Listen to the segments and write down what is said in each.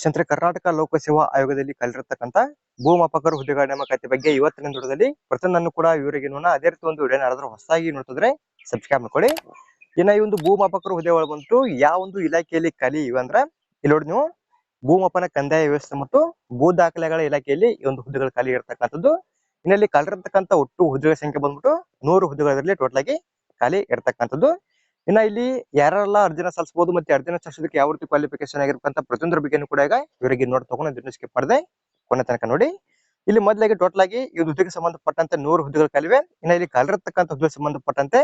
ಸ್ನೇಹಿತರೆ ಕರ್ನಾಟಕ ಲೋಕಸೇವಾ ಆಯೋಗದಲ್ಲಿ ಕಲಿರತಕ್ಕಂತ ಭೂಮಾಪಕರು ಹುದ್ದೆಗಳ ನೇಮಕಾತಿ ಬಗ್ಗೆ ಇವತ್ತಿನ ದೊಡ್ಡದಲ್ಲಿ ಪ್ರತಿಯೊಂದನ್ನು ಕೂಡ ಇವರಿಗೆ ನೋಡೋಣ. ಅದೇ ರೀತಿ ಒಂದು ವಿಡಿಯೋ ಯಾರಾದ್ರೂ ಹೊಸದಾಗಿ ನೋಡ್ತಿದ್ರೆ ಸಬ್ಸ್ಕ್ರೈಬ್ ಮಾಡ್ಕೊಳ್ಳಿ. ಇನ್ನ ಈ ಒಂದು ಭೂಮಾಪಕರು ಹುದ್ದೆಗಳು ಬಂತು ಯಾವ ಒಂದು ಇಲಾಖೆಯಲ್ಲಿ ಕಲಿ ಇವೆ ಅಂದ್ರೆ ಇಲ್ಲಿ ನೋಡಿ ನೀವು ಭೂಮಾಪನ ಕಂದಾಯ ವ್ಯವಸ್ಥೆ ಮತ್ತು ಭೂ ದಾಖಲೆಗಳ ಇಲಾಖೆಯಲ್ಲಿ ಈ ಒಂದು ಹುದ್ದೆಗಳು ಖಾಲಿ ಇರತಕ್ಕಂಥದ್ದು. ಇನ್ನಲ್ಲಿ ಖಾಲಿರತಕ್ಕಂತ ಒಟ್ಟು ಹುದ್ದೆಗಳ ಸಂಖ್ಯೆ ಬಂದ್ಬಿಟ್ಟು ನೂರು ಹುದ್ದೆಗಳಲ್ಲಿ ಟೋಟಲ್ ಆಗಿ ಖಾಲಿ ಇರತಕ್ಕಂಥದ್ದು. ಇನ್ನ ಇಲ್ಲಿ ಯಾರೆಲ್ಲ ಅರ್ಜಿನ ಸಲ್ಲಿಸಬಹುದು ಮತ್ತೆ ಅರ್ಜಿನ ಸಲ್ಲಿಸೋದಕ್ಕೆ ಯಾವ ರೀತಿ ಕ್ವಾಲಿಫಿಕೇಶನ್ ಆಗಿರ್ತಕ್ಕಂಥ ಪ್ರತಿಯೊಂದ್ರ ಬಗ್ಗೆನೂ ಕೂಡ ಈಗ ಇವರಿಗೆ ನೋಡ್ ತಗೊಂಡು ಇದನ್ನು ಸ್ಕಿಪ್ ಮಾಡಿದೆ ಕೊನೆ ತನಕ ನೋಡಿ. ಇಲ್ಲಿ ಮೊದಲಾಗಿ ಟೋಟಲ್ ಆಗಿ ಈ ಹುದ್ದೆಗೆ ಸಂಬಂಧಪಟ್ಟಂತೆ ನೂರು ಹುದ್ದೆಗಳು ಕಾಲಿವೆ. ಇನ್ನ ಇಲ್ಲಿ ಕಾಲಿರತಕ್ಕಂಥ ಹುದ್ದೆಗೆ ಸಂಬಂಧಪಟ್ಟಂತೆ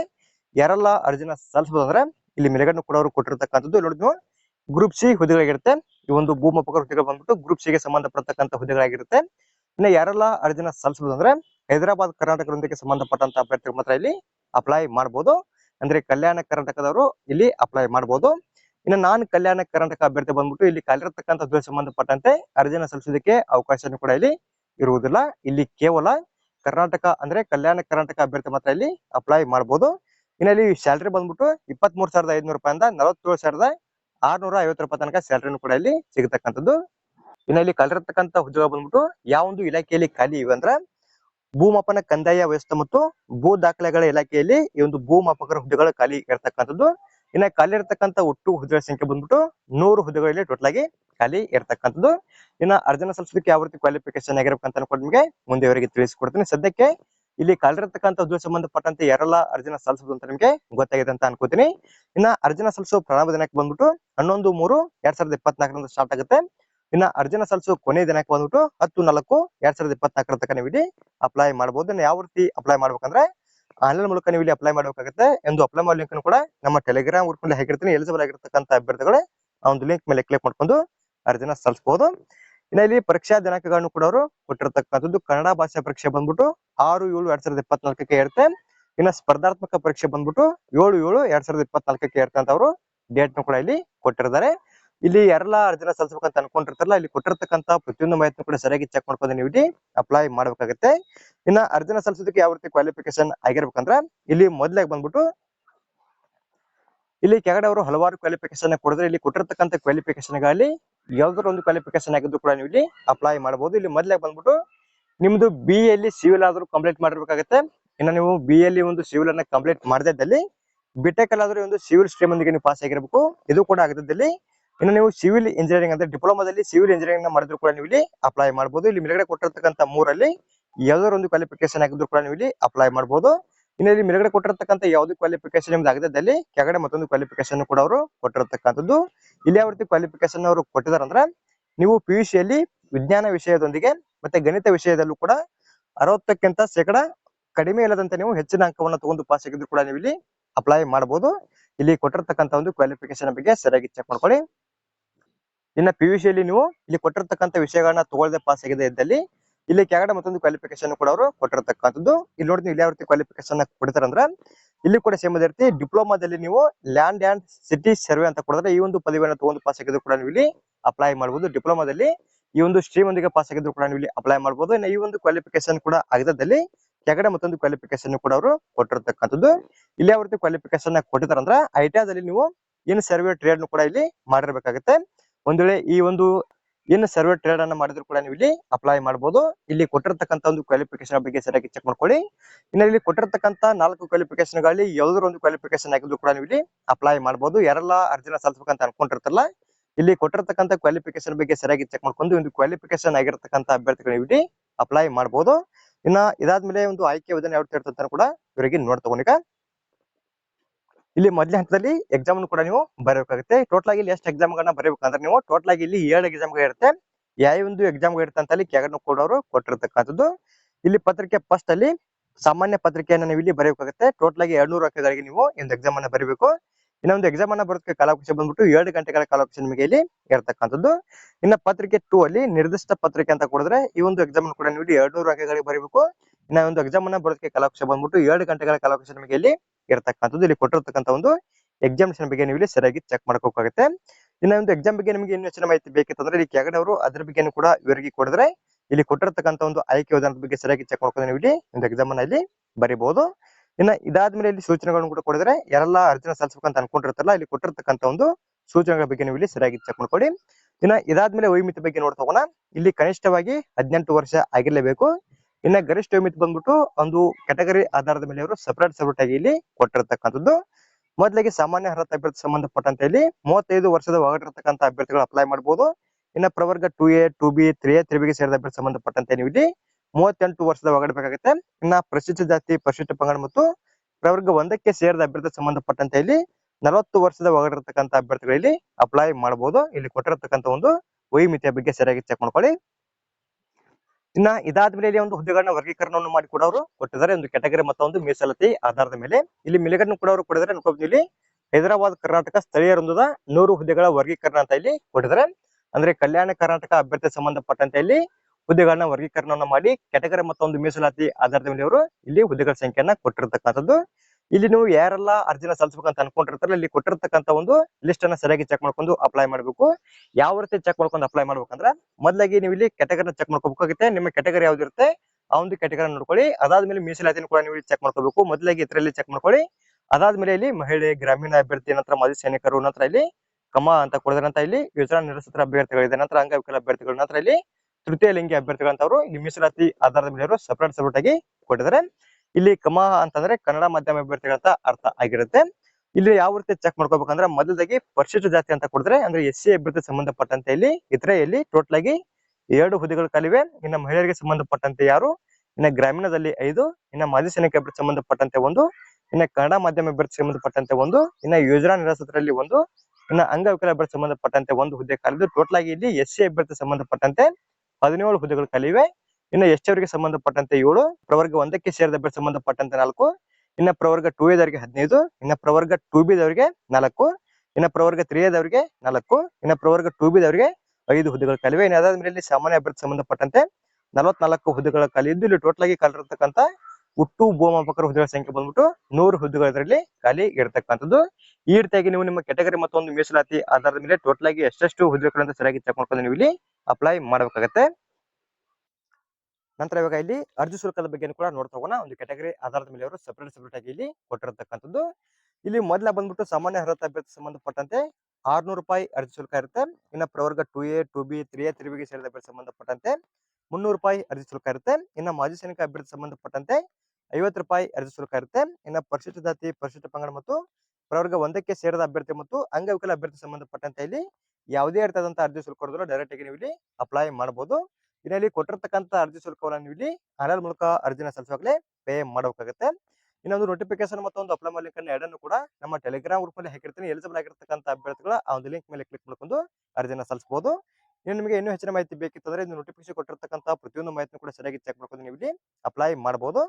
ಯಾರೆಲ್ಲ ಅರ್ಜಿನ ಸಲ್ಲಿಸಬಹುದು ಅಂದ್ರೆ ಇಲ್ಲಿ ಮೆಲುಗನ್ನು ಕೂಡ ಅವರು ಕೊಟ್ಟಿರ್ತಕ್ಕಂಥದ್ದು ನೋಡಿ. ಗ್ರೂಪ್ ಸಿ ಹುದ್ದೆಗಳಾಗಿರುತ್ತೆ. ಈ ಒಂದು ಭೂಮಾಪಕರ ಹುದ್ದೆಗಳು ಬಂದ್ಬಿಟ್ಟು ಗ್ರೂಪ್ ಸಿ ಗೆ ಸಂಬಂಧಪಟ್ಟಂತ ಹುದ್ದೆಗಳಾಗಿರುತ್ತೆ. ಇನ್ನ ಯಾರೆಲ್ಲ ಅರ್ಜಿನ ಸಲ್ಲಿಸಬಹುದು ಅಂದ್ರೆ ಹೈದರಾಬಾದ್ ಕರ್ನಾಟಕದೊಂದಿಗೆ ಸಂಬಂಧಪಟ್ಟಂತ ಅಭ್ಯರ್ಥಿಗಳು ಮಾತ್ರ ಇಲ್ಲಿ ಅಪ್ಲೈ ಮಾಡಬಹುದು. ಅಂದ್ರೆ ಕಲ್ಯಾಣ ಕರ್ನಾಟಕದವರು ಇಲ್ಲಿ ಅಪ್ಲೈ ಮಾಡಬಹುದು ಇನ್ನು ನಾನ್ ಕಲ್ಯಾಣ ಕರ್ನಾಟಕ ಅಭ್ಯರ್ಥಿ ಬಂದ್ಬಿಟ್ಟು ಇಲ್ಲಿ ಕಾಲಿರತಕ್ಕಂಥ ಹುದ್ದೆ ಸಂಬಂಧಪಟ್ಟಂತೆ ಅರ್ಜಿನ ಸಲ್ಲಿಸೋದಕ್ಕೆ ಅವಕಾಶನೂ ಕೂಡ ಇಲ್ಲಿ ಇರುವುದಿಲ್ಲ. ಇಲ್ಲಿ ಕೇವಲ ಕರ್ನಾಟಕ ಅಂದ್ರೆ ಕಲ್ಯಾಣ ಕರ್ನಾಟಕ ಅಭ್ಯರ್ಥಿ ಮಾತ್ರ ಇಲ್ಲಿ ಅಪ್ಲೈ ಮಾಡಬಹುದು ಇನ್ನು ಇಲ್ಲಿ ಸ್ಯಾಲ್ರಿ ಬಂದ್ಬಿಟ್ಟು ಇಪ್ಪತ್ತ್ ಸಾವಿರದ ಐದ್ನೂರು ರೂಪಾಯಿಂದ ನಲವತ್ತೇಳು ಸಾವಿರದ ಆರ್ನೂರ ಐವತ್ತು ರೂಪಾಯಿ ತನಕ ಸ್ಯಾಲ್ರಿನೂ ಕೂಡ ಇಲ್ಲಿ ಸಿಗತಕ್ಕಂಥದ್ದು. ಇನ್ನು ಇಲ್ಲಿ ಕಲಿರತಕ್ಕಂಥ ಹುದ್ದೆಗಳು ಬಂದ್ಬಿಟ್ಟು ಯಾವ ಒಂದು ಇಲಾಖೆಯಲ್ಲಿ ಖಾಲಿ ಇವೆ ಅಂದ್ರೆ ಭೂಮಾಪನ ಕಂದಾಯ ವ್ಯವಸ್ಥೆ ಮತ್ತು ಭೂ ದಾಖಲೆಗಳ ಇಲಾಖೆಯಲ್ಲಿ ಈ ಒಂದು ಭೂಮಾಪಕರ ಹುದ್ದೆಗಳು ಖಾಲಿ ಇರತಕ್ಕಂಥದ್ದು. ಇನ್ನ ಖಾಲಿ ಇರತಕ್ಕಂಥ ಒಟ್ಟು ಹುದ್ದೆಗಳ ಸಂಖ್ಯೆ ಬಂದ್ಬಿಟ್ಟು ನೂರು ಹುದ್ದೆಗಳಲ್ಲಿ ಟೋಟಲ್ ಆಗಿ ಖಾಲಿ ಇರತಕ್ಕಂಥದ್ದು. ಇನ್ನ ಅರ್ಜನ ಸಲ್ಲಿಸೋದಕ್ಕೆ ಯಾವ ರೀತಿ ಕ್ವಾಲಿಫಿಕೇಶನ್ ಆಗಿರಬೇಕಂತ ಅನ್ಕೊಂಡು ನಿಮಗೆ ಮುಂದೆ ಅವರಿಗೆ ತಿಳಿಸ್ಕೊಡ್ತೀನಿ. ಸದ್ಯಕ್ಕೆ ಇಲ್ಲಿ ಕಾಲಿರತಕ್ಕಂಥ ಹುದ್ದೆ ಸಂಬಂಧಪಟ್ಟಂತೆ ಯಾರೆಲ್ಲ ಅರ್ಜಿನ ಸಲ್ಲಿಸೋದು ಅಂತ ನಿಮಗೆ ಗೊತ್ತಾಗಿದೆ ಅಂತ ಅನ್ಕೋತೀನಿ. ಇನ್ನ ಅರ್ಜನ ಸಲ್ಲಿಸೋ ಪ್ರಾರಂಭ ದಿನಕ್ಕೆ ಬಂದ್ಬಿಟ್ಟು ಹನ್ನೊಂದು ಮೂರು ಎರಡ್ ಸಾವಿರದ ಇಪ್ಪತ್ನಾಲ್ಕರಿಂದ ಸ್ಟಾರ್ಟ್ ಆಗುತ್ತೆ. ಇನ್ನ ಅರ್ಜಿನ ಸಲ್ಲಿಸೋ ಕೊನೆ ದಿನಕ್ಕೆ ಬಂದ್ಬಿಟ್ಟು ಹತ್ತು, ನಾಲ್ಕು, ಎರಡ್ ಸಾವಿರದ ಇಪ್ಪತ್ನಾಲ್ಕರ ತನಕ ನೀವು ಇಲ್ಲಿ ಅಪ್ಲೈ ಮಾಡಬಹುದು ಇನ್ನು ಯಾವ ರೀತಿ ಅಪ್ಲೈ ಮಾಡ್ಬೇಕಂದ್ರೆ ಆನ್ಲೈನ್ ಮೂಲಕ ನೀವು ಇಲ್ಲಿ ಅಪ್ಲೈ ಮಾಡಬೇಕಾಗುತ್ತೆ. ಎಂದು ಅಪ್ಲೈ ಮಾಡೋ ಲಿಂಕ್ ಕೂಡ ನಮ್ಮ ಟೆಲಿಗ್ರಾಮ್ ಗ್ರೂಪ್ ಮೇಲೆ ಹಾಕಿರ್ತೀನಿ. ಎಲಿಜಿಬಲ್ ಆಗಿರ್ತಕ್ಕಂಥ ಅಭ್ಯರ್ಥಿಗಳೇ ಆ ಒಂದು ಲಿಂಕ್ ಮೇಲೆ ಕ್ಲಿಕ್ ಮಾಡ್ಕೊಂಡು ಅರ್ಜಿನ ಸಲ್ಲಿಸಬಹುದು ಇನ್ನ ಇಲ್ಲಿ ಪರೀಕ್ಷಾ ದಿನಾಂಕಗಳನ್ನು ಕೂಡ ಅವರು ಕೊಟ್ಟಿರ್ತಕ್ಕಂಥದ್ದು ಕನ್ನಡ ಭಾಷಾ ಪರೀಕ್ಷೆ ಬಂದ್ಬಿಟ್ಟು ಆರು, ಏಳು, ಎರಡ್ ಸಾವಿರದ ಇಪ್ಪತ್ನಾಲ್ಕಕ್ಕೆ ಇರುತ್ತೆ ಇನ್ನ ಸ್ಪರ್ಧಾತ್ಮಕ ಪರೀಕ್ಷೆ ಬಂದ್ಬಿಟ್ಟು ಏಳು ಏಳು, ಎರಡ್ ಸಾವಿರದ ಇಪ್ಪತ್ನಾಲ್ಕಕ್ಕೆ ಇರುತ್ತೆ ಅವರು ಡೇಟ್ ಕೂಡ ಇಲ್ಲಿ ಕೊಟ್ಟಿರ್ತಾರೆ ಇಲ್ಲಿ ಯಾರೆಲ್ಲ ಅರ್ಜಿನ ಸಲ್ಲಿಸಬೇಕಂತ ಅನ್ಕೊಂಡಿರ್ತಾರಲ್ಲ, ಇಲ್ಲಿ ಕೊಟ್ಟಿರ್ತಕ್ಕಂತ ಪ್ರತಿಯೊಂದು ಮಾಹಿತಿ ಕೂಡ ಸರಿಯಾಗಿ ಚೆಕ್ ಮಾಡ್ಕೊಂಡು ನೀವು ಇಲ್ಲಿ ಅಪ್ಲೈ ಮಾಡ್ಬೇಕಾಗತ್ತೆ. ಇನ್ನ ಅರ್ಜಿನ ಸಲ್ಲಿಸೋದಕ್ಕೆ ಯಾವ ರೀತಿ ಕ್ವಾಲಿಫಿಕೇಶನ್ ಆಗಿರ್ಬೇಕಂದ್ರ, ಇಲ್ಲಿ ಮೊದ್ಲಾಗಿ ಬಂದ್ಬಿಟ್ಟು ಇಲ್ಲಿ ಕೆಳಗಡೆ ಅವರು ಹಲವಾರು ಕ್ವಾಲಿಫಿಕೇಶನ್ ಕೊಡಿದ್ರೆ ಇಲ್ಲಿ ಕೊಟ್ಟಿರ್ತಕ್ಕಂಥ ಕ್ವಾಲಿಫಿಕೇಶನ್ ಗಾಲಿ ಯಾವ್ದಾದ್ರು ಒಂದು ಕ್ವಾಲಿಫಿಕೇಶನ್ ಆಗಿದ್ದು ಕೂಡ ನೀವು ಇಲ್ಲಿ ಅಪ್ಲೈ ಮಾಡಬಹುದು ಇಲ್ಲಿ ಮೊದ್ಲಾಗಿ ಬಂದ್ಬಿಟ್ಟು ನಿಮ್ದು ಬಿ ಎಲ್ಲಿ ಸಿವಿಲ್ ಆದ್ರೂ ಕಂಪ್ಲೀಟ್ ಮಾಡಿರ್ಬೇಕಾಗತ್ತೆ. ಇನ್ನು ನೀವು ಬಿ ಎಲ್ಲಿ ಒಂದು ಸಿವಿಲ್ ಅನ್ನ ಕಂಪ್ಲೀಟ್ ಮಾಡದಿದ್ದಲ್ಲಿ ಬಿಟೆಕ್ ಅಲ್ಲಾದ್ರೂ ಒಂದು ಸಿವಿಲ್ ಸ್ಟ್ರೀಮ್ ಒಂದಿಗೆ ನೀವು ಪಾಸ್ ಆಗಿರ್ಬೇಕು. ಇದು ಕೂಡ ಆಗದಿದ್ದಲ್ಲಿ ಇನ್ನು ನೀವು ಸಿವಿಲ್ ಇಂಜಿನಿಯರಿಂಗ್ ಅಂದ್ರೆ ಡಿಪ್ಲೊಮಾದಲ್ಲಿ ಸಿವಿಲ್ ಇಂಜಿನಿಯರಿಂಗ್ ಮಾಡಿದ್ರು ಕೂಡ ನೀವು ಇಲ್ಲಿ ಅಪ್ಲೈ ಮಾಡಬಹುದು ಇಲ್ಲಿ ಮೇಲ್ಗಡೆ ಕೊಟ್ಟಿರ್ತಕ್ಕಂಥ ಮೂರಲ್ಲಿ ಒಂದು ಕ್ವಾಲಿಫಿಕೇಶನ್ ಆಗಿದ್ರು ಕೂಡ ನೀವು ಇಲ್ಲಿ ಅಪ್ಲೈ ಮಾಡಬಹುದು ಇನ್ನು ಇಲ್ಲಿ ಮೇಲ್ಗಡೆ ಕೊಟ್ಟಿರ್ತಕ್ಕಂಥ ಯಾವುದೇ ಕ್ವಾಲಿಫಿಕೇಶನ್ ನಿಮ್ದು ಆಗದಿದ್ದಲ್ಲಿ ಕೆಳಗಡೆ ಮತ್ತೊಂದು ಕ್ವಾಲಿಫಿಕೇಶನ್ ಕೂಡ ಅವರು ಕೊಟ್ಟಿರ್ತಕ್ಕಂಥದ್ದು. ಇಲ್ಲಿ ಯಾವ ರೀತಿ ಕ್ವಾಲಿಫಿಕೇಶನ್ ಅವರು ಕೊಟ್ಟಿದ್ದಾರೆ ಅಂದ್ರೆ ನೀವು ಪಿ ಯು ಸಿಯಲ್ಲಿ ವಿಜ್ಞಾನ ವಿಷಯದೊಂದಿಗೆ ಮತ್ತೆ ಗಣಿತ ವಿಷಯದಲ್ಲೂ ಕೂಡ ಅರವತ್ತಕ್ಕಿಂತ ಶೇಕಡ ಕಡಿಮೆ ಇಲ್ಲದಂತೆ ನೀವು ಹೆಚ್ಚಿನ ಅಂಕವನ್ನು ತಗೊಂಡು ಪಾಸ್ ಆಗಿದ್ರು ಕೂಡ ನೀವು ಇಲ್ಲಿ ಅಪ್ಲೈ ಮಾಡಬಹುದು ಇಲ್ಲಿ ಕೊಟ್ಟಿರ್ತಕ್ಕಂಥ ಒಂದು ಕ್ವಾಲಿಫಿಕೇಶನ್ ಬಗ್ಗೆ ಸರಿಯಾಗಿ ಚೆಕ್ ಮಾಡ್ಕೊಳ್ಳಿ. ಇನ್ನ ಪಿ ಯು ಸಿಯಲ್ಲಿ ನೀವು ಇಲ್ಲಿ ಕೊಟ್ಟಿರತಕ್ಕಂತ ವಿಷಯಗಳನ್ನ ತಗೊಳ್ಳದೆ ಪಾಸ್ ಆಗಿದೆ ಇದ್ದಲ್ಲಿ ಇಲ್ಲಿ ಕೆಳಗಡೆ ಮತ್ತೊಂದು ಕ್ವಾಲಿಫಿಕೇಶನ್ ಕೂಡ ಅವರು ಕೊಟ್ಟಿರ್ತಕ್ಕಂಥದ್ದು. ಇಲ್ಲಿ ನೋಡಿದ್ರೆ ಇಲ್ಲಿ ಯಾವ ರೀತಿ ಕ್ವಾಲಿಫಿಕೇಶನ್ ಅಂದ್ರೆ ಇಲ್ಲಿ ಕೂಡ ಸೇಮ್ ಅದೇ ರೀತಿ ಡಿಪ್ಲೊಮಾದಲ್ಲಿ ನೀವು ಲ್ಯಾಂಡ್ ಅಂಡ್ ಸಿಟಿ ಸರ್ವೆ ಅಂತ ಕೊಡಿದ್ರೆ ಈ ಒಂದು ಪದವಿಯನ್ನು ತಗೊಂಡು ಪಾಸ್ ಆಗಿದ್ರು ಕೂಡ ನೀವು ಇಲ್ಲಿ ಅಪ್ಲೈ ಮಾಡಬಹುದು ಡಿಪ್ಲೊಮಾದಲ್ಲಿ ಈ ಒಂದು ಸ್ಟ್ರೀಮ್ ಒಂದಿಗೆ ಪಾಸ್ ಆಗಿದ್ರು ಕೂಡ ನೀವು ಇಲ್ಲಿ ಅಪ್ಲೈ ಮಾಡಬಹುದು ಇನ್ನು ಈ ಒಂದು ಕ್ವಾಲಿಫಿಕೇಶನ್ ಕೂಡ ಆಗದಲ್ಲಿ ಕೆಳಗಡೆ ಮತ್ತೊಂದು ಕ್ವಾಲಿಫಿಕೇಶನ್ ಕೂಡ ಅವರು ಕೊಟ್ಟಿರ್ತಕ್ಕಂಥದ್ದು. ಇಲ್ಲಿ ಯಾವ ರೀತಿ ಕ್ವಾಲಿಫಿಕೇಶನ್ ಕೊಟ್ಟಿದ್ದಾರೆ ಅಂದ್ರೆ ಐಟಿಐದಲ್ಲಿ ನೀವು ಇನ್ ಸರ್ವೆ ಟ್ರೇಡ್ ಕೂಡ ಇಲ್ಲಿ ಮಾಡಿರ್ಬೇಕಾಗುತ್ತೆ. ಒಂದ್ ವೇಳೆ ಈ ಒಂದು ಇನ್ ಸರ್ವೆ ಟ್ರೇಡ್ ಅನ್ನ ಮಾಡಿದ್ರು ಕೂಡ ನೀವು ಇಲ್ಲಿ ಅಪ್ಲೈ ಮಾಡಬಹುದು ಇಲ್ಲಿ ಕೊಟ್ಟಿರತಕ್ಕಂತ ಒಂದು ಕ್ವಾಲಿಫಿಕೇಶನ್ ಬಗ್ಗೆ ಸರಿಯಾಗಿ ಚೆಕ್ ಮಾಡ್ಕೊಳ್ಳಿ. ಇನ್ನು ಇಲ್ಲಿ ಕೊಟ್ಟಿರತಕ್ಕಂತ ನಾಲ್ಕು ಕ್ವಾಲಿಫಿಕೇಶನ್ಗಳಲ್ಲಿ ಯಾವ್ದಾದ್ರು ಒಂದು ಕ್ವಾಲಿಫಿಕೇಶನ್ ಆಗಿದ್ರು ಕೂಡ ನೀವು ಇಲ್ಲಿ ಅಪ್ಲೈ ಮಾಡಬಹುದು ಯಾರೆಲ್ಲ ಅರ್ಜಿನ ಸಲ್ಲಿಸಬೇಕಂತ ಅನ್ಕೊಂಡಿರ್ತಲ್ಲ ಇಲ್ಲಿ ಕೊಟ್ಟಿರ್ತಕ್ಕಂಥ ಕ್ವಾಲಿಫಿಕೇಶನ್ ಬಗ್ಗೆ ಸರಿಯಾಗಿ ಚೆಕ್ ಮಾಡ್ಕೊಂಡು ಒಂದು ಕ್ವಾಲಿಫಿಕೇಶನ್ ಆಗಿರತಕ್ಕಂತ ಅಭ್ಯರ್ಥಿಗಳು ನೀವು ಇಲ್ಲಿ ಅಪ್ಲೈ ಮಾಡಬಹುದು ಇನ್ನ ಇದಾದ್ಮೇಲೆ ಒಂದು ಆಯ್ಕೆ ವಿಧಾನ ಯಾವ ರೀತಿ ಇರ್ತದೆ ಕೂಡ ಇವರಿಗೆ ನೋಡ್ ತಗೊಂಡೀಗ ಇಲ್ಲಿ ಮೊದಲನೇ ಹಂತದಲ್ಲಿ ಎಕ್ಸಾಮ್ ಕೂಡ ನೀವು ಬರಬೇಕಾಗುತ್ತೆ. ಟೋಟಲ್ ಆಗಿ ಇಲ್ಲಿ ಎಷ್ಟು ಎಕ್ಸಾಮ್ ಗಳನ್ನ ಬರಬೇಕಂದ್ರೆ ನೀವು ಟೋಟಲ್ ಆಗಿ ಇಲ್ಲಿ ಏಳು ಎಕ್ಸಾಮ್ ಇರುತ್ತೆ. ಯಾವ ಒಂದು ಎಕ್ಸಾಮ್ ಇರುತ್ತೆ ಅಂತ ಅಲ್ಲಿ ಕೆಳಗಡೆ ಕೂಡ ಅವರು ಕೊಟ್ಟಿರ್ತಕ್ಕಂಥದ್ದು. ಇಲ್ಲಿ ಪತ್ರಿಕೆ ಫಸ್ಟ್ ಅಲ್ಲಿ ಸಾಮಾನ್ಯ ಪತ್ರಿಕೆಯನ್ನ ನೀವು ಇಲ್ಲಿ ಬರೀಬೇಕಾಗುತ್ತೆ. ಟೋಟಲ್ ಆಗಿ ಎರಡ್ನೂರು ಅಂಕಗಳಿಗೆ ನೀವು ಒಂದು ಎಕ್ಸಾಮ್ ಅನ್ನ ಬರೀಬೇಕು. ಇನ್ನೊಂದು ಎಕ್ಸಾಮ್ ಅನ್ನ ಬರೋದಕ್ಕೆ ಕಾಲಾವಕಾಶ ಬಂದ್ಬಿಟ್ಟು ಎರಡು ಗಂಟೆಗಳ ಕಾಲಾವಕಾಶ ನಿಮಗೆ ಇಲ್ಲಿ ಇರತಕ್ಕಂಥದ್ದು. ಇನ್ನ ಪತ್ರಿಕೆ ಟೂ ಅಲ್ಲಿ ನಿರ್ದಿಷ್ಟ ಪತ್ರಿಕೆ ಅಂತ ಕೊಡಿದ್ರೆ ಈ ಒಂದು ಎಕ್ಸಾಮ್ ಅನ್ನು ಕೂಡ ನೀವು ಇಲ್ಲಿ ಎರಡ್ನೂರು ಅಂಕಗಳಿಗೆ ಬರೀಬೇಕು. ಇನ್ನ ಒಂದು ಎಕ್ಸಾಮ್ ಅನ್ನ ಬರೋದಕ್ಕೆ ಕಾಲಾವಕಾಶ ಬಂದ್ಬಿಟ್ಟು ಎರಡು ಗಂಟೆಗಳ ಕಾಲಾವಕಾಶ ನಿಮಗೆ ಇಲ್ಲಿ ಇರ್ತಕ್ಕಂಥದ್ದು, ಇಲ್ಲಿ ಕೊಟ್ಟಿರ್ತಕ್ಕಂಥ ಒಂದು ಎಕ್ಸಾಮಿನೇಷನ್ ಬಗ್ಗೆ ನೀವು ಇಲ್ಲಿ ಸರಿಯಾಗಿ ಚೆಕ್ ಮಾಡ್ಕೋಬೇಕಾಗುತ್ತೆ ಇನ್ನ ಒಂದು ಎಕ್ಸಾಮ್ ಬಗ್ಗೆ ನಿಮಗೆ ಇನ್ನೂ ಹೆಚ್ಚಿನ ಮಾಹಿತಿ ಬೇಕಿತ್ತಂದ್ರೆ ಇಲ್ಲಿ ಕೆಳಗಡೆ ಅವರು ಅದ್ರ ಬಗ್ಗೆ ಕೂಡ ಇವರಿಗೆ ಕೊಡಿದ್ರೆ ಇಲ್ಲಿ ಕೊಟ್ಟಿರ್ತಕ್ಕಂಥ ಒಂದು ಆಯ್ಕೆ ವಿಧಾನದ ಬಗ್ಗೆ ಸರಿಯಾಗಿ ಚೆಕ್ ಮಾಡ್ಕೊಂಡು ನೀವು ಇಲ್ಲಿ ಒಂದು ಎಕ್ಸಾಮ್ ಅನ್ನ ಇಲ್ಲಿ ಬರೀಬಹುದು. ಇನ್ನ ಇದಾದ್ಮೇಲೆ ಇಲ್ಲಿ ಸೂಚನೆಗಳನ್ನು ಕೂಡ ಕೊಡಿದ್ರೆ ಯಾರೆಲ್ಲ ಅರ್ಜಿನ ಸಲ್ಲಿಸಬೇಕಂತ ಅನ್ಕೊಂಡಿರ್ತಾರಲ್ಲ ಇಲ್ಲಿ ಕೊಟ್ಟಿರ್ತಕ್ಕಂಥ ಒಂದು ಸೂಚನೆಗಳ ಬಗ್ಗೆ ನೀವು ಇಲ್ಲಿ ಸರಿಯಾಗಿ ಚೆಕ್ ಮಾಡ್ಕೊಳ್ಳಿ. ಇನ್ನ ಇದಾದ್ಮೇಲೆ ವೈಮಿತಿ ಬಗ್ಗೆ ನೋಡ್ತಾ ಹೋಗೋಣ. ಇಲ್ಲಿ ಕನಿಷ್ಠವಾಗಿ ಹದಿನೆಂಟು ವರ್ಷ ಆಗಿರ್ಲೇಬೇಕು. ಇನ್ನ ಗರಿಷ್ಠ ಮಿತಿ ಬಂದ್ಬಿಟ್ಟು ಒಂದು ಕೆಟಗರಿ ಆಧಾರದ ಮೇಲೆ ಅವರು ಸಪರೇಟ್ ಸಪರೇಟ್ ಆಗಿ ಇಲ್ಲಿ ಕೊಟ್ಟಿರ್ತಕ್ಕಂಥದ್ದು. ಮೊದಲಿಗೆ ಸಾಮಾನ್ಯ ಅರ್ಹತಾ ಅಭ್ಯರ್ಥಿ ಸಂಬಂಧಪಟ್ಟಂತೆ ಇಲ್ಲಿ ಮೂವತ್ತೈದು ವರ್ಷದ ಒಳಗಿರತಕ್ಕಂಥ ಅಭ್ಯರ್ಥಿಗಳು ಅಪ್ಲೈ ಮಾಡಬಹುದು ಇನ್ನ ಪ್ರವರ್ಗ two A two B three A ತ್ರಿಬಿಗೆ ಸೇರಿದ ಅಭ್ಯರ್ಥಿ ಸಂಬಂಧಪಟ್ಟಂತೆ ನೀವು ಇಲ್ಲಿ ಮೂವತ್ತೆಂಟು ವರ್ಷದ ಒಳಗಡಬೇಕಾಗುತ್ತೆ ಇನ್ನ ಪರಿಶಿಷ್ಟ ಜಾತಿ ಪರಿಶಿಷ್ಟ ಪಂಗಡ ಮತ್ತು ಪ್ರವರ್ಗ ಒಂದಕ್ಕೆ ಸೇರಿದ ಅಭ್ಯರ್ಥಿ ಸಂಬಂಧಪಟ್ಟಂತೆ ಇಲ್ಲಿ ನಲವತ್ತು ವರ್ಷದ ಒಳಗಿರತಕ್ಕಂಥ ಅಭ್ಯರ್ಥಿಗಳು ಇಲ್ಲಿ ಅಪ್ಲೈ ಮಾಡಬಹುದು ಇಲ್ಲಿ ಕೊಟ್ಟಿರತಕ್ಕಂಥ ಒಂದು ವೈಮಿತಿಯ ಬಗ್ಗೆ ಸರಿಯಾಗಿ ಚೆಕ್ ಮಾಡ್ಕೊಳ್ಳಿ. ಇನ್ನ ಇದಾದ್ಮೇಲೆ ಇಲ್ಲಿ ಒಂದು ಹುದ್ದೆಗಳನ್ನ ವರ್ಗೀಕರಣವನ್ನು ಮಾಡಿ ಕೂಡ ಅವರು ಕೊಟ್ಟಿದ್ದಾರೆ. ಒಂದು ಕೆಟಗರಿ ಮತ್ತು ಒಂದು ಮೀಸಲಾತಿ ಆಧಾರದ ಮೇಲೆ. ಇಲ್ಲಿ ಮಿಲಿಗನ್ನು ಕೂಡ ಅವರು ಕೊಟ್ಟಿದ್ದಾರೆ. ಅನ್ಕೋಬಹುದು ಇಲ್ಲಿ ಹೈದರಾಬಾದ್ ಕರ್ನಾಟಕ ಸ್ಥಳೀಯ ವೃಂದದ ನೂರು ಹುದ್ದೆಗಳ ವರ್ಗೀಕರಣ ಅಂತ ಇಲ್ಲಿ ಕೊಟ್ಟಿದ್ದಾರೆ. ಅಂದ್ರೆ ಕಲ್ಯಾಣ ಕರ್ನಾಟಕ ಅಭ್ಯರ್ಥಿ ಸಂಬಂಧಪಟ್ಟಂತೆ ಇಲ್ಲಿ ಹುದ್ದೆಗಳನ್ನ ವರ್ಗೀಕರಣವನ್ನು ಮಾಡಿ ಕೆಟಗರಿ ಮತ್ತು ಒಂದು ಮೀಸಲಾತಿ ಆಧಾರದ ಮೇಲೆ ಅವರು ಇಲ್ಲಿ ಹುದ್ದೆಗಳ ಸಂಖ್ಯೆಯನ್ನ ಕೊಟ್ಟಿರ್ತಕ್ಕಂಥದ್ದು. ಇಲ್ಲಿ ನೀವು ಯಾರೆಲ್ಲ ಅರ್ಜಿನ ಸಲ್ಲಿಸಬೇಕಂತ ಅನ್ಕೊಂಡಿರ್ತಾರಲ್ಲ, ಇಲ್ಲಿ ಕೊಟ್ಟಿರ್ತಕ್ಕಂಥ ಒಂದು ಲಿಸ್ಟ್ ಅನ್ನ ಸರಿಯಾಗಿ ಚೆಕ್ ಮಾಡ್ಕೊಂಡು ಅಪ್ಲೈ ಮಾಡಬೇಕು. ಯಾವ ರೀತಿ ಚೆಕ್ ಮಾಡ್ಕೊಂಡು ಅಪ್ಲೈ ಮಾಡ್ಬೇಕಂದ್ರೆ, ಮೊದಲಾಗಿ ನೀವು ಇಲ್ಲಿ ಕೆಟಗರಿನ ಚೆಕ್ ಮಾಡ್ಕೋಬೇಕಾಗುತ್ತೆ. ನಿಮ್ಮ ಕೆಟಗರಿ ಯಾವ್ದಿರುತ್ತೆ ಆ ಒಂದು ಕೆಟಗರಿ ನೋಡ್ಕೊಳ್ಳಿ. ಅದಾದ್ಮೇಲೆ ಮೀಸಲಾತಿನ ಕೂಡ ನೀವು ಚೆಕ್ ಮಾಡ್ಕೋಬೇಕು. ಮೊದಲಾಗಿ ಇದರಲ್ಲಿ ಚೆಕ್ ಮಾಡ್ಕೊಳ್ಳಿ. ಅದಾದ್ಮೇಲೆ ಇಲ್ಲಿ ಮಹಿಳೆ, ಗ್ರಾಮೀಣ ಅಭ್ಯರ್ಥಿ, ನಂತರ ಮಾಜಿ ಸೈನಿಕರು, ನಂತರ ಇಲ್ಲಿ ಕಮ ಅಂತ ಕೊಡದ ನಂತರ ಇಲ್ಲಿ ಯೋಜನಾ ನಿರಸತರ ಅಭ್ಯರ್ಥಿಗಳಿದೆ ನಂತರ ಅಂಗವಿಕಲ ಅಭ್ಯರ್ಥಿಗಳು, ನಂತರ ಇಲ್ಲಿ ತೃತೀಯ ಲಿಂಗಿ ಅಭ್ಯರ್ಥಿಗಳಂತವರು ಇಲ್ಲಿ ಮೀಸಲಾತಿ ಆಧಾರದ ಮೇಲೆ ಅವರು ಸಪರೇಟ್ ಸಪರೇಟ್ ಆಗಿ ಕೊಟ್ಟಿದ್ದಾರೆ. ಇಲ್ಲಿ ಕಮ ಅಂತಂದ್ರೆ ಕನ್ನಡ ಮಾಧ್ಯಮ ಅಭ್ಯರ್ಥಿಗಳಂತ ಅರ್ಥ ಆಗಿರುತ್ತೆ. ಇಲ್ಲಿ ಯಾವ ರೀತಿ ಚೆಕ್ ಮಾಡ್ಕೋಬೇಕಂದ್ರೆ ಮೊದಲಾಗಿ ಪರಿಶಿಷ್ಟ ಜಾತಿ ಅಂತ ಕೊಡಿದ್ರೆ ಅಂದ್ರೆ ಎಸ್ ಸಿ ಅಭ್ಯರ್ಥಿ ಸಂಬಂಧಪಟ್ಟಂತೆ ಇಲ್ಲಿ, ಇದ್ರೆ ಇಲ್ಲಿ ಟೋಟಲ್ ಆಗಿ ಎರಡು ಹುದ್ದೆಗಳು ಕಲಿವೆ. ಇನ್ನು ಮಹಿಳೆಯರಿಗೆ ಸಂಬಂಧಪಟ್ಟಂತೆ ಯಾರು? ಇನ್ನ ಗ್ರಾಮೀಣದಲ್ಲಿ ಐದು, ಇನ್ನ ಮಾಜಿ ಸೈನಿಕ ಅಭ್ಯರ್ಥಿ ಸಂಬಂಧಪಟ್ಟಂತೆ ಒಂದು, ಇನ್ನ ಕನ್ನಡ ಮಾಧ್ಯಮ ಅಭ್ಯರ್ಥಿ ಸಂಬಂಧಪಟ್ಟಂತೆ ಒಂದು, ಇನ್ನ ಯೋಜನಾ ನಿರಾಸತರಲ್ಲಿ ಒಂದು, ಇನ್ನ ಅಂಗವಿಕಲ ಅಭ್ಯರ್ಥಿ ಸಂಬಂಧಪಟ್ಟಂತೆ ಒಂದು ಹುದ್ದೆ ಕಲಿದು ಟೋಟಲ್ ಆಗಿ ಇಲ್ಲಿ ಎಸ್ ಸಿ ಅಭ್ಯರ್ಥಿ ಸಂಬಂಧಪಟ್ಟಂತೆ ಹದಿನೇಳು ಹುದ್ದೆಗಳು ಖಾಲಿವೆ ಇನ್ನ ಎಸ್ ಅವರಿಗೆ ಸಂಬಂಧಪಟ್ಟಂತೆ ಏಳು, ಪ್ರವರ್ಗ ಒಂದಕ್ಕೆ ಸೇರಿದ ಸಂಬಂಧಪಟ್ಟಂತೆ ನಾಲ್ಕು, ಇನ್ನ ಪ್ರವರ್ಗ ಟೂ ಎದವರಿಗೆ ಹದಿನೈದು, ಇನ್ನ ಪ್ರವರ್ಗ ಟೂ ಬಿ ದವರಿಗೆ ನಾಲ್ಕು, ಇನ್ನ ಪ್ರವರ್ಗ ತ್ರೀ ಎದವರಿಗೆ ನಾಲ್ಕು, ಇನ್ನ ಪ್ರವರ್ಗ ಟೂ ಬಿದವರಿಗೆ ಐದು ಹುದ್ದೆಗಳು ಕಲಿವೆ. ಇನ್ನು ಇಲ್ಲಿ ಸಾಮಾನ್ಯ ಅಭ್ಯರ್ಥಿ ಸಂಬಂಧಪಟ್ಟಂತೆ ನಲವತ್ನಾಲ್ಕು ಹುದ್ದೆಗಳ ಕಾಲ ಇದ್ದು ಇಲ್ಲಿ ಟೋಟಲ್ ಆಗಿ ಕಲಿರತಕ್ಕಂಥ ಹುಟ್ಟು ಭೂಮಾಪಕರ ಹುದ್ದೆಗಳ ಸಂಖ್ಯೆ ಬಂದ್ಬಿಟ್ಟು ನೂರು ಹುದ್ದೆಗಳು ಇದರಲ್ಲಿ ಖಾಲಿ ಇರತಕ್ಕಂಥದ್ದು. ಈ ರೀತಿಯಾಗಿ ನೀವು ನಿಮ್ಮ ಕೆಟಗರಿ ಮತ್ತು ಒಂದು ಮೀಸಲಾತಿ ಆಧಾರದ ಮೇಲೆ ಟೋಟಲ್ ಆಗಿ ಎಷ್ಟೆಷ್ಟು ಹುದ್ದೆಗಳಂತ ಸರಿಯಾಗಿ ಚೆಕ್ ಮಾಡ್ಕೊಂಡು ನೀವು ಇಲ್ಲಿ ಅಪ್ಲೈ ಮಾಡಬೇಕಾಗತ್ತೆ. ನಂತರ ಇವಾಗ ಇಲ್ಲಿ ಅರ್ಜಿ ಶುಲ್ಕದ ಬಗ್ಗೆ ಕೂಡ ನೋಡ್ತಾ ಹೋಗೋಣ. ಒಂದು ಕೆಟಗರಿ ಆಧಾರದ ಮೇಲೆ ಅವರು ಸಪರೇಟ್ ಸಪರೇಟ್ ಆಗಿ ಇಲ್ಲಿ ಕೊಟ್ಟಿರತಕ್ಕಂಥದ್ದು. ಇಲ್ಲಿ ಮೊದಲ ಬಂದ್ಬಿಟ್ಟು ಸಾಮಾನ್ಯ ಅರ್ಹತಾ ಅಭ್ಯರ್ಥಿ ಸಂಬಂಧಪಟ್ಟಂತೆ ಆರ್ನೂರು ರೂಪಾಯಿ ಅರ್ಜಿ ಶುಲ್ಕ ಇರುತ್ತೆ. ಇನ್ನ ಪ್ರವರ್ಗ two A two B three A ತ್ರಿಬಿಗೆ ಸೇರಿದ ಅಭ್ಯರ್ಥಿ ಸಂಬಂಧಪಟ್ಟಂತೆ ಮುನ್ನೂರು ರೂಪಾಯಿ ಅರ್ಜಿ ಶುಲ್ಕ ಇರುತ್ತೆ. ಇನ್ನ ಮಾಜಿ ಸೈನಿಕ ಅಭ್ಯರ್ಥಿ ಸಂಬಂಧಪಟ್ಟಂತೆ ಐವತ್ತು ರೂಪಾಯಿ ಅರ್ಜಿ ಶುಲ್ಕ ಇರುತ್ತೆ. ಇನ್ನ ಪರಿಶಿಷ್ಟ ಜಾತಿ, ಪರಿಶಿಷ್ಟ ಪಂಗಡ ಮತ್ತು ಪ್ರವರ್ಗ ಒಂದಕ್ಕೆ ಸೇರಿದ ಅಭ್ಯರ್ಥಿ ಮತ್ತು ಅಂಗವಿಕಲ ಅಭ್ಯರ್ಥಿ ಸಂಬಂಧಪಟ್ಟಂತೆ ಇಲ್ಲಿ ಯಾವುದೇ ಇರ್ತದಂತ ಅರ್ಜಿ ಶುಲ್ಕ ಡೈರೆಕ್ಟ್ ಆಗಿ ನೀವು ಇಲ್ಲಿ ಅಪ್ಲೈ ಮಾಡಬಹುದು ಇನ್ನು ಇಲ್ಲಿ ಕೊಟ್ಟಿರ್ತಕ್ಕಂಥ ಅರ್ಜಿ ಶುಲ್ಕವನ್ನು ನೀವು ಇಲ್ಲಿ ಆನ್ಲೈನ್ ಮೂಲಕ ಅರ್ಜಿನ ಸಲ್ಲಿಸುವಾಗಲೇ ಪೇ ಮಾಡಬೇಕಾಗುತ್ತೆ. ಇನ್ನೊಂದು ನೋಟಿಫಿಕೇಶನ್ ಮತ್ತು ಒಂದು ಅಪ್ಲೈ ಲಿಂಕ್ ಅನ್ನು ಎರಡನ್ನು ಕೂಡ ನಮ್ಮ ಟೆಲಿಗ್ರಾಮ್ ಗ್ರೂಪ್ ಅಲ್ಲಿ ಹಾಕಿರ್ತೀನಿ. ಎಲಿಜಿಬಲ್ ಆಗಿರ್ತಕ್ಕಂಥ ಅಭ್ಯರ್ಥಿಗಳ ಆ ಒಂದು ಲಿಂಕ್ ಮೇಲೆ ಕ್ಲಿಕ್ ಮಾಡ್ಕೊಂಡು ಅರ್ಜಿನ ಸಲ್ಲಿಸಬಹುದು ಇನ್ನು ನಿಮಗೆ ಇನ್ನೂ ಹೆಚ್ಚಿನ ಮಾಹಿತಿ ಬೇಕಿತ್ತಂದ್ರೆ ಇದು ನೋಟಿಫಿಕೇಶನ್ ಕೊಟ್ಟಿರ್ತಕ್ಕಂಥ ಪ್ರತಿಯೊಂದು ಮಾಹಿತಿ ಕೂಡ ಸರಿಯಾಗಿ ಚೆಕ್ ಮಾಡ್ಕೊಂಡು ನೀವು ಇಲ್ಲಿ ಅಪ್ಲೈ ಮಾಡಬಹುದು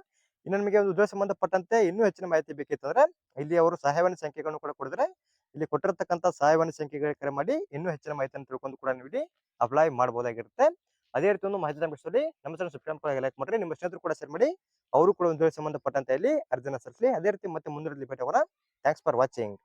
ಇನ್ನು ನಿಮಗೆ ಒಂದು ಉದ್ಯೋಗ ಸಂಬಂಧಪಟ್ಟಂತೆ ಇನ್ನೂ ಹೆಚ್ಚಿನ ಮಾಹಿತಿ ಬೇಕಿತ್ತಂದ್ರೆ ಇಲ್ಲಿ ಅವರು ಸಹಾಯವಾಣಿ ಸಂಖ್ಯೆಗಳನ್ನು ಕೂಡ ಕೊಡಿದ್ರೆ ಇಲ್ಲಿ ಕೊಟ್ಟಿರ್ತಕ್ಕಂಥ ಸಹಾಯವಾಣಿ ಸಂಖ್ಯೆಗಳಿಗೆ ಕರೆ ಮಾಡಿ ಇನ್ನೂ ಹೆಚ್ಚಿನ ಮಾಹಿತಿಯನ್ನು ತಿಳ್ಕೊಂಡು ಕೂಡ ನೀವು ಇಲ್ಲಿ ಅಪ್ಲೈ ಮಾಡಬಹುದಾಗಿರುತ್ತೆ ಅದೇ ರೀತಿ ಒಂದು ಮಾಹಿತಿ ನಮಗೆ ನಮ್ಮ ಸರ್ ಸಬ್ಸ್ಕ್ರೈಬ್ ಕೂಡ ಲೈಕ್ ಮಾಡ್ರಿ ನಿಮ್ಮ ಸ್ನೇಹಿತರು ಕೂಡ ಶೇರ್ ಮಾಡಿ ಅವರು ಕೂಡ ಒಂದು ಸಂಬಂಧಪಟ್ಟಂತ ಇಲ್ಲಿ ಅರ್ಜಿನ ಸಲ್ಲಿಸಲಿ. ಅದೇ ರೀತಿ ಮತ್ತೆ ಮುಂದಿನ ಭೇಟಿ ಆಗೋಣ. Thanks for watching